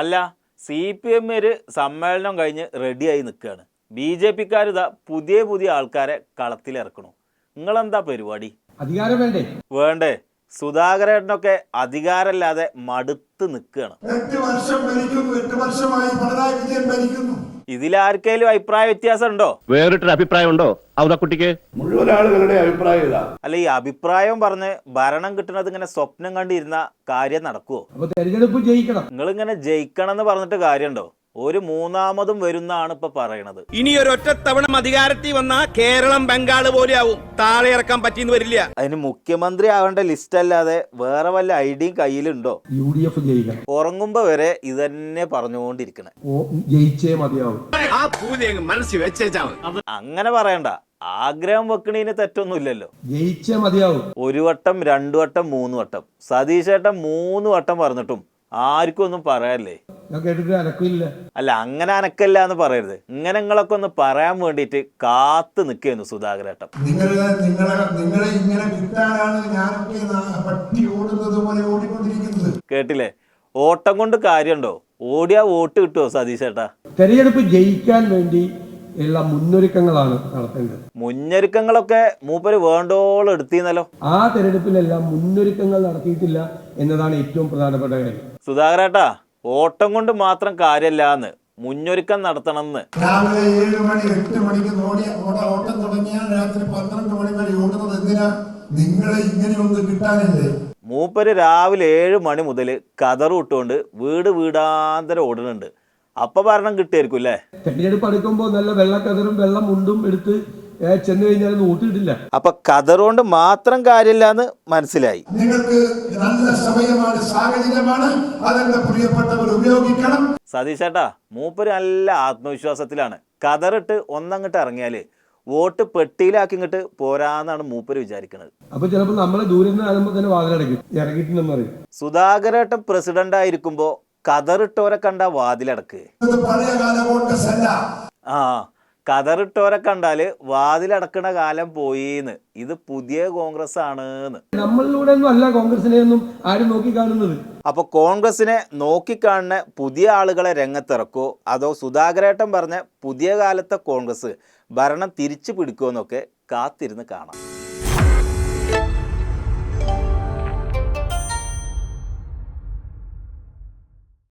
അല്ല C P M ഒരു സമ്മേളനം കഴിഞ്ഞ് റെഡിയായി നിൽക്കുകയാണ് ബി ജെ പിക്കാർ ഇതാ പുതിയ പുതിയ ആൾക്കാരെ കളത്തിലിറക്കണു. നിങ്ങളെന്താ പരിപാടി? അധികാരം വേണ്ടേ? വേണ്ടേ. സുധാകരേട്ടനൊക്കെ അധികാരമില്ലാതെ മടുത്ത് നിൽക്കുകയാണ് എട്ട് വർഷം ഭരിക്കുന്നു എട്ട് വർഷമായി പിണറായി വിജയൻ ഭരിക്കുന്നു. ഇതിലാർക്കേലും അഭിപ്രായ വ്യത്യാസം ഉണ്ടോ വേറിട്ടൊരു അഭിപ്രായമുണ്ടോ? കുട്ടിക്ക്. മുഴുവൻ ആളുകളുടെ അഭിപ്രായം ഇതാ. അല്ല ഈ അഭിപ്രായം പറഞ്ഞ് ഭരണം കിട്ടുന്നത് ഇങ്ങനെ സ്വപ്നം കണ്ടിരുന്ന കാര്യം നടക്കുവോ? തെരഞ്ഞെടുപ്പ് ജയിക്കണം. നിങ്ങൾ ഇങ്ങനെ ജയിക്കണം എന്ന് പറഞ്ഞിട്ട് കാര്യമുണ്ടോ? ഒരു മൂന്നാമതും വരുന്നാണ് ഇപ്പൊ പറയണത്. ഇനി ഒരൊറ്റ തവണ അധികാരത്തിൽ വന്ന കേരളം ബംഗാൾ പോലെ ആവും താഴെ ഇറക്കാൻ പറ്റിയെന്ന് വരില്ല. അതിന് മുഖ്യമന്ത്രി ആവേണ്ട ലിസ്റ്റ് അല്ലാതെ വേറെ വല്ല ഐഡിയും കയ്യിലുണ്ടോ? യു ഡി എഫ് ജയിക്കണം ഉറങ്ങുമ്പോ വരെ ഇതന്നെ പറഞ്ഞുകൊണ്ടിരിക്കണേ. ഓ ജയിച്ചേ മതിയാവും. ആ പൂജ മനസ്സിൽ അങ്ങനെ പറയണ്ട. ആഗ്രഹം വെക്കണീന് തെറ്റൊന്നുമില്ലല്ലോ. ജയിച്ചേ മതിയാവും. ഒരു വട്ടം രണ്ടു വട്ടം മൂന്ന് വട്ടം. സതീശേട്ടൻ മൂന്ന് വട്ടം പറഞ്ഞിട്ടും ആർക്കും ഒന്നും പറയാല്ലേ അല്ല അങ്ങനെ അനക്കല്ല എന്ന് പറയരുത്. ഇങ്ങനെ നിങ്ങളൊക്കെ ഒന്ന് പറയാൻ വേണ്ടിട്ട് കാത്തു നിക്കുന്നു സുധാകരേട്ടൻ കേട്ടില്ലേ? ഓട്ടം കൊണ്ട് കാര്യമുണ്ടോ? ഓടിയാ വോട്ട് കിട്ടുമോ സതീശേട്ടാ തെരഞ്ഞെടുപ്പ് ജയിക്കാൻ വേണ്ടി ഉള്ള മുന്നൊരുക്കങ്ങളാണ് നടത്തേണ്ടത്. മുന്നൊരുക്കങ്ങളൊക്കെ മൂപ്പര് വേണ്ടോളം എടുത്തിന്നല്ലോ ആ തെരഞ്ഞെടുപ്പിലെല്ലാം മുന്നൊരുക്കങ്ങൾ നടത്തിയിട്ടില്ല എന്നതാണ് ഏറ്റവും പ്രധാനപ്പെട്ട കാര്യം. സുധാകരേട്ടാ ഓട്ടം കൊണ്ട് മാത്രം കാര്യമല്ല എന്ന് മുന്നൊരുക്കം നടത്തണമെന്ന്. രാവിലെ ഏഴ് മണി എട്ട് മണിക്ക് ഓടിയ ഓട ഓട്ടം തുടങ്ങിയാൽ രാത്രി പന്ത്രണ്ട് മണി വരെ ഓടുന്നത് എന്തിനാ? നിങ്ങളെ ഇങ്ങനെ ഒന്ന് കിട്ടാനല്ലേ? മൂപ്പര് രാവിലെ ഏഴ് മണി മുതൽ കതറ് വിട്ടുകൊണ്ട് വീട് വീടാന്തരം ഓടുന്നുണ്ട്. അപ്പൊ ഭരണം കിട്ടിയായിരിക്കും അല്ലേ തെരഞ്ഞെടുപ്പ് അടുക്കുമ്പോൾ നല്ല വെള്ളക്കതറും വെള്ളം മുണ്ടും എടുത്ത് ചെന്ന് കഴിഞ്ഞാൽ നോട്ടിട്ടില്ല അപ്പൊ കതറുകൊണ്ട് മാത്രം കാര്യമില്ല എന്ന് മനസ്സിലായി. നിങ്ങൾക്ക് നല്ല സമയമാണ് സാഹചര്യമാണ്. അതെന്റെ പ്രിയപ്പെട്ടവർ ഉപയോഗിക്കണം. സതീശേട്ടാ മൂപ്പര് നല്ല ആത്മവിശ്വാസത്തിലാണ്. കതറിട്ട് ഒന്നങ്ങട്ട് ഇറങ്ങിയാൽ വോട്ട് പെട്ടിയിലാക്കി ഇങ്ങോട്ട് പോരാന്നാണ് മൂപ്പര് വിചാരിക്കുന്നത് അപ്പൊ ചിലപ്പോ നമ്മളെ ദൂരെ നിന്ന് തന്നെ ഇറങ്ങിയിട്ടുണ്ടെന്ന് പറയും. സുധാകരേട്ടൻ പ്രസിഡന്റ് ആയിരിക്കുമ്പോ കതറിട്ടോരെ കണ്ട വാതിലടക്ക്. ആ കതറിട്ടോരെ കണ്ടാൽ വാതിലടക്കണ കാലം പോയിന്ന്. ഇത് പുതിയ കോൺഗ്രസ് ആണ് നമ്മളിലൂടെ ഒന്നും അല്ല കോൺഗ്രസിനെ ഒന്നും ആരും നോക്കി കാണുന്നത് അപ്പൊ കോൺഗ്രസിനെ നോക്കിക്കാണുന്ന പുതിയ ആളുകളെ രംഗത്തിറക്കോ. അതോ സുധാകരേട്ടൻ പറഞ്ഞ പുതിയ കാലത്തെ കോൺഗ്രസ് ഭരണം തിരിച്ചു പിടിക്കുമോ എന്നൊക്കെ കാത്തിരുന്ന് കാണാം.